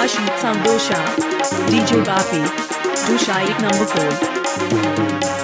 Ashmit Sandosha, DJ Bapi, Dushai number 4.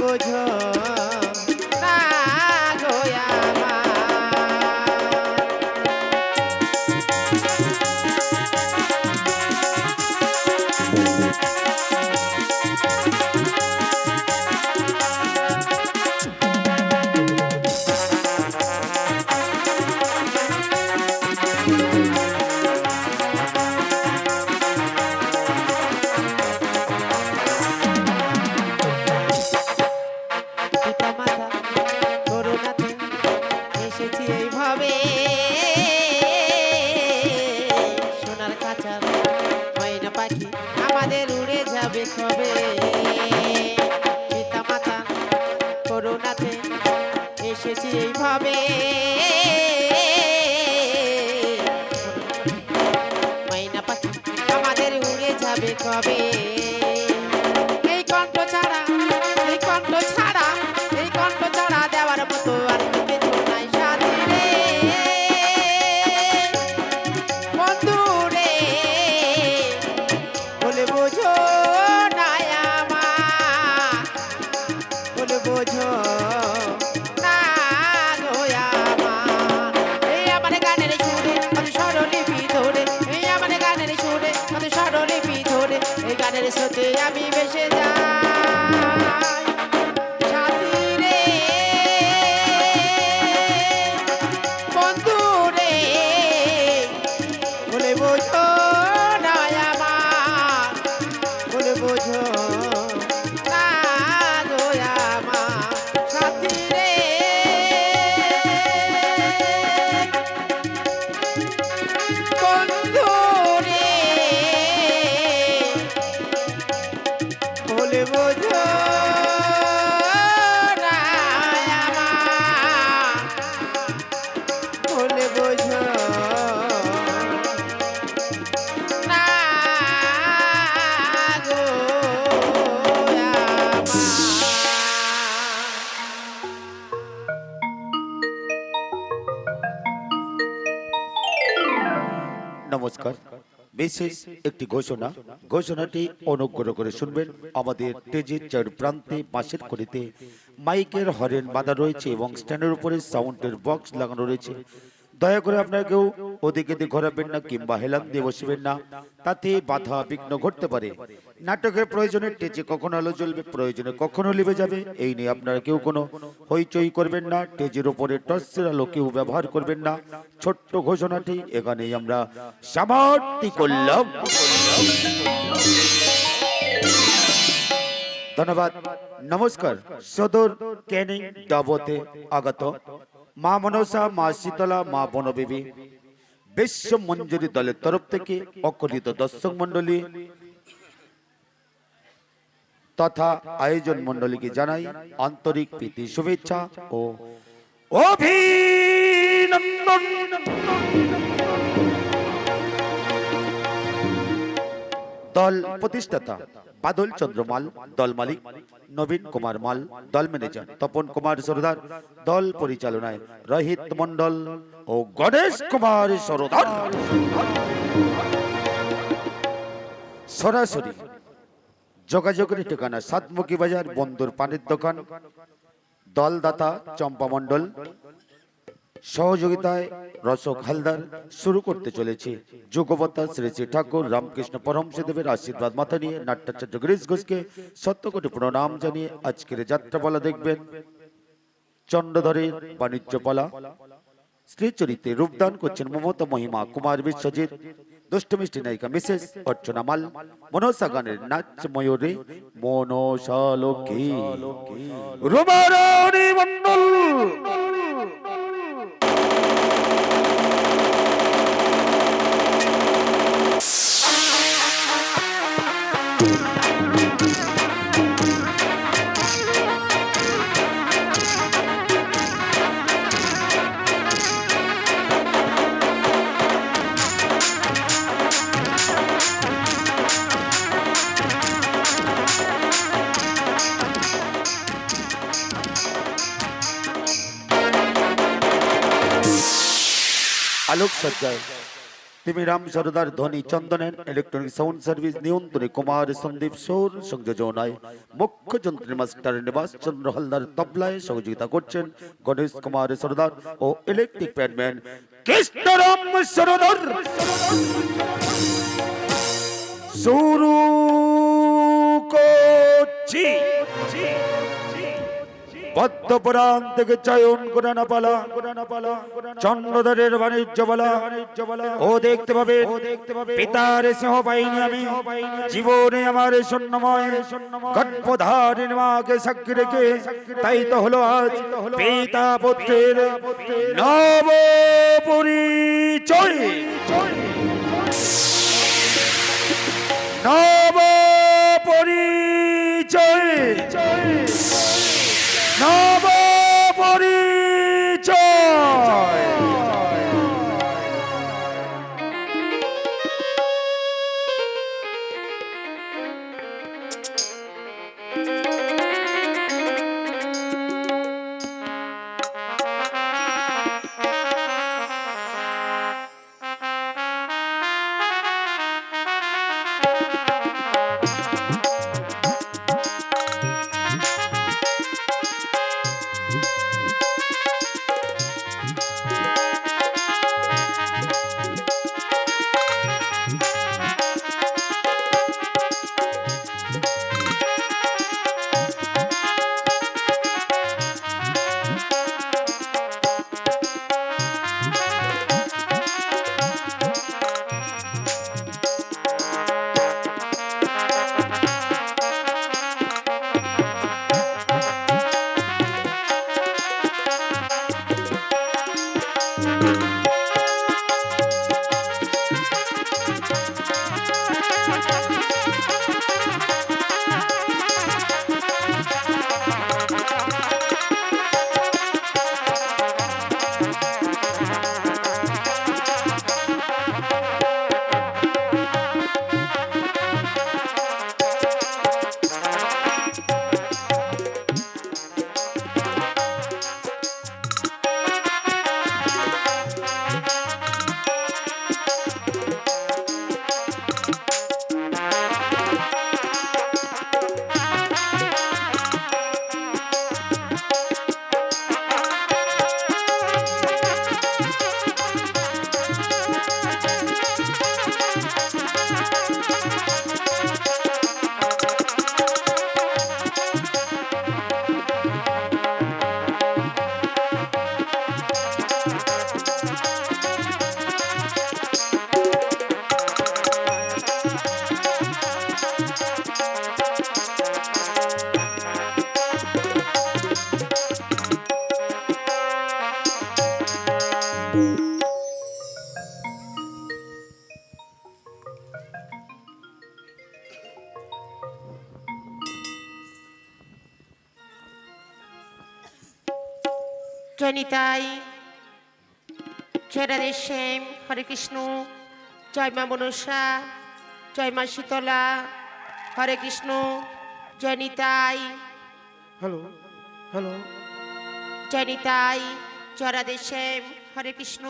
বোঝো যাবে কবে পিতা মাতা করুণাতে এসেছি এইভাবে। মাইনা পাখি আমাদের উড়ে যাবে কবে? সাথে আমি বেসে যাই। বিশেষ একটি ঘোষণা। ঘোষণাটি অনুগ্রহ করে শুনবেন। আমাদের স্টেজের চার প্রান্তে পাশের করিতে মাইকের হরেন বাঁধা রয়েছে এবং স্ট্যান্ডের উপরে সাউন্ডের বক্স লাগানো রয়েছে। দয়া করে আপনারা কেউ ওদিকে ঘোরাবেন না কিংবা হেলান দিয়ে বসবেন না, তাতে বাধা বিঘ্ন ঘটতে পারে। নাটকের প্রয়োজনে টেচে কখনো আলো জ্বলবে, প্রয়োজনে কখনো লিবে যাবে, এই নিয়ে আপনারা কেউ কোনো হইচই করবেন না, টেজের ওপরে টর্চের আলো কেউ ব্যবহার করবেন না। ছোট্ট ঘোষণাটি এখানেই আমরা সমাপ্তি করলাম। ধন্যবাদ। নমস্কার। সদর ক্যানিং ডাবতে আগত। মা মনসা, মা শীতলা, মা বনবেবী। বিশ্ব মঞ্জুরি দলের তরফ থেকে অকলিত দর্শক মন্ডলী তথা আয়োজন মন্ডলীকে জানাই আন্তরিক প্রীতি, শুভেচ্ছা ও অভিনন্দন। দল প্রতিষ্ঠাতা বাদল চন্দ্র মাল, দল মালিক নবীন কুমার মাল, দল ম্যানেজার তপন কুমার সরদার, দল পরিচালনায় রোহিত মন্ডল ও গণেশ কুমার সরদার। সরাসরি যোগাযোগের ঠিকানা সাতমুখী বাজার বন্দর পানির দোকান, দলদাতা চম্পা মণ্ডল সহযোগিতায় রসক হালদার শুরু করতে চলেছে। যোগবতা শ্রী শ্রী ঠাকুর রামকৃষ্ণ পরমশদেবের আশীর্বাদ মাথা নিয়ে নাট্যাচার্য গিরিশ ঘোষকে সত্যকোটি প্রণাম জানিয়ে আজকের যাত্রাপালা দেখবেন। চন্দ্রধরের বাণিজ্যপালা স্ত্রী চরিত্রে রূপদান করছেন মমতা মহিমা, কুমার বিশ্বজিৎ। দুষ্টমিষ্টি নায়িকা মিসেস অর্চনা মাল। মনসা গানের নাচ ময়ূরে মনসা লক্ষ্মী। মন্ডল তিমিরাম সরদার ধনী চন্দনের ইলেকট্রনিক সাউন্ড সার্ভিস নিয়ন্ত্রণে কুমার সন্দীপ সৌর সংযোজনায় মুখ্য যন্ত্রী মাস্টার নিবাস চন্দ্র হালদার তবলায় সহযোগিতা করছেন গণেশ কুমার সরদার ও ইলেকট্রিক প্যাডম্যান কৃষ্ণরাম সরদার। শুরু করছি। পদ্মপুরাণ থেকে চয়ন করে না পালা। চন্দ্রধরের বাণিজ্য বলা। ও দেখতে পাবে পিতার সিংহ পাইনি আমি। জীবনে আমার শূন্যময় গর্ভধারিণী মাকে সাক্ষী রেখে তাই তো হলো আজ পিতা পুত্রের নব পরিচয় নব পরিচয় নব জনিতাই জয় রাধে শ্যাম হরে কৃষ্ণ জয় মা মনসা জয় মা শীতলা হরে কৃষ্ণ জয় নিতাই। Hello hello. জয় নিতাই জয় রাধে শ্যাম হরে কৃষ্ণ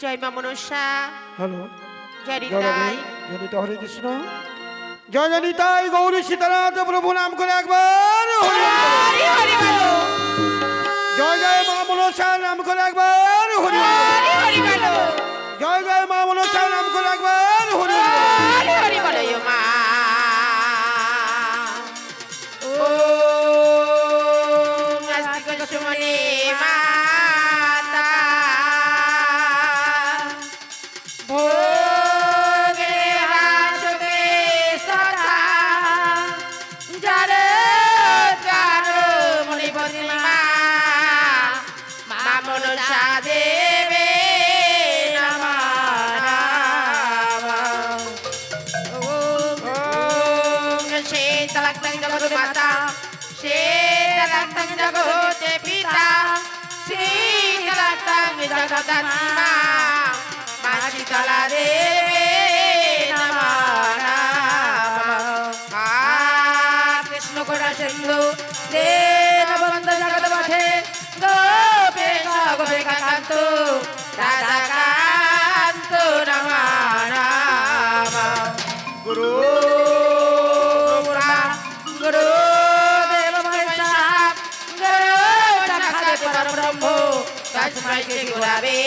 জয় মা মনসা হ্যালো। জয় জয় রাধে নিতাই। হরে কৃষ্ণ। জয় জনিতাই গৌরী সীতানাথ প্রভু নাম করে একবার। হরি মনসা নাম শীতলাক্তং জগতে পিতা শীতলাক্তং জগদাত্মা মা শীতলা দেবে নমঃ নমঃ। কৃষ্ণ কোটা সিন্ধু দেববন্ধ জগৎপথে। গোপেশ গোপিকা কান্ত রাধা কান্ত নমঃ। গুরু গুরবে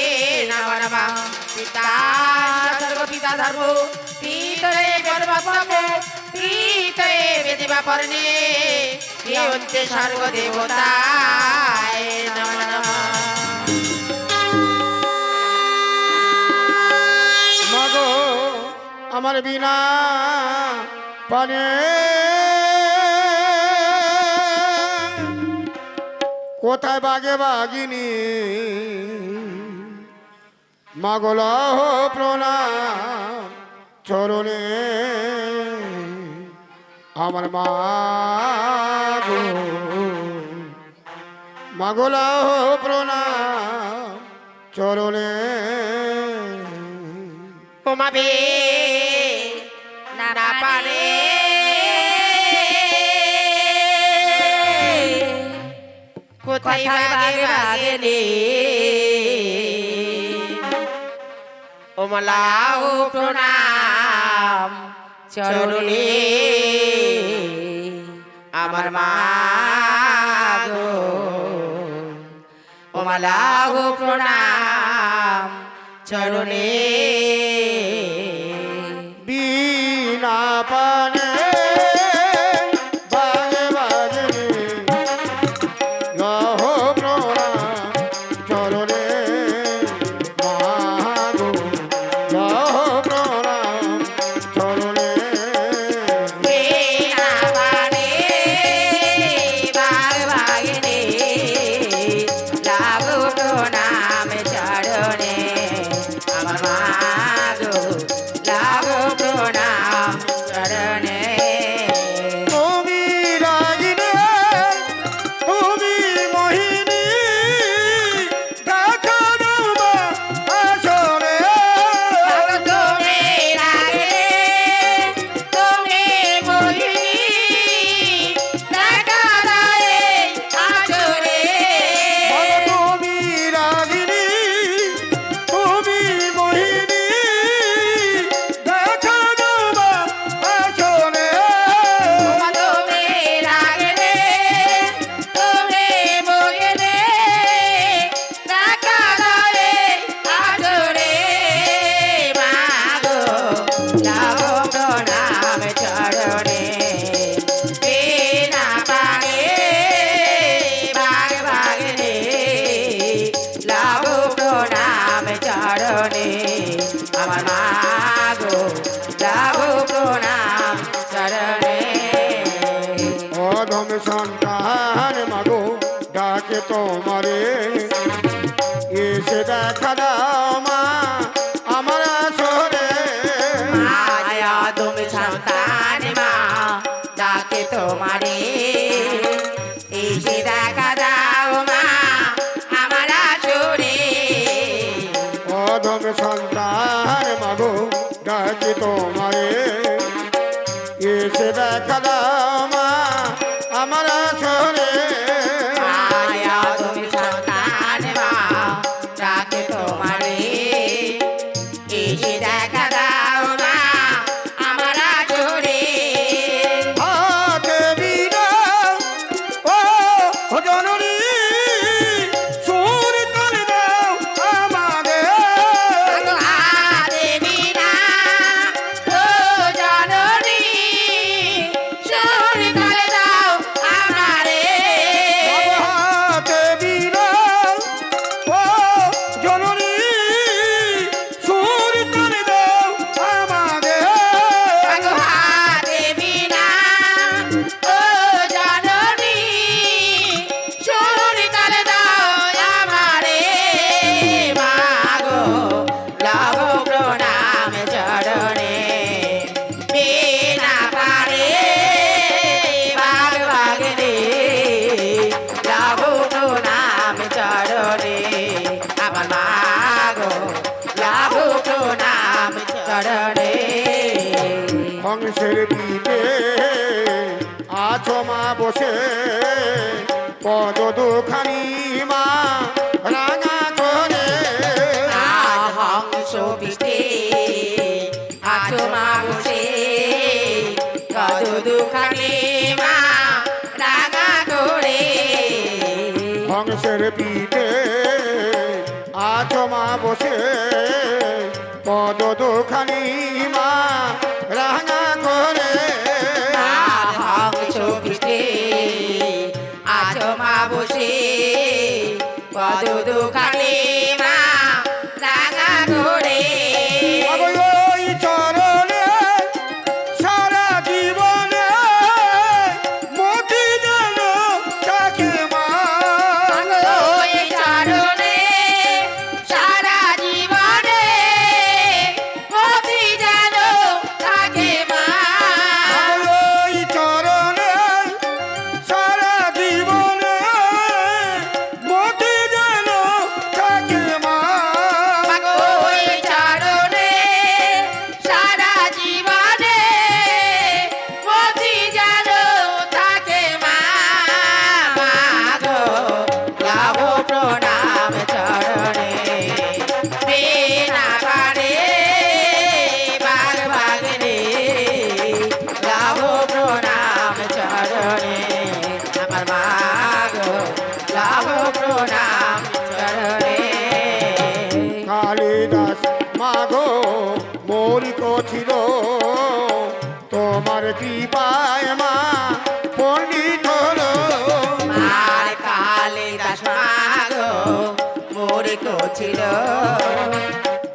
নমঃ নমঃ পিতা পিতা ধর্ম, পিতরে পিতরে বেদিবা পর্ণে প্রিয়ন্তে সর্ব দেবতায় নমঃ নমঃ মাগো, আমার বিনা পানে কোথায় বাগে বাগিনি? মাগল প্রণাম চরণে। আমার মা মাগল প্রণাম চরণে। ঘুমাবে না পারে। কোথায় বাগে বাগে নে? ওমলাও প্রণাম চরণে। আমার মা গো। ওমলাও প্রণাম চরণে। বিনা পানে তোমারে। এসে দেখা দাও মা আমার আসরে। মায়া তুমি সন্তান মা ডাকে তোমারে ধ্বংসের দিকে আছো মা বসে। পদ দুখানি মা রাঙা করে। ধ্বংস পিঠে আছো বসে। পদ দুখানি মা রাঙা করে। ধ্বংসের পিঠে আছো মা বসে। পদ দুখানি মা మధుదు ఖని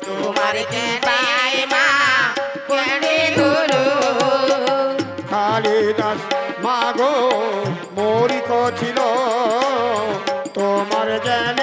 তোমার কেটাই মা কেনে গুরু কালিদাস মাগো মরিক ছিল। তোমার জ্ঞান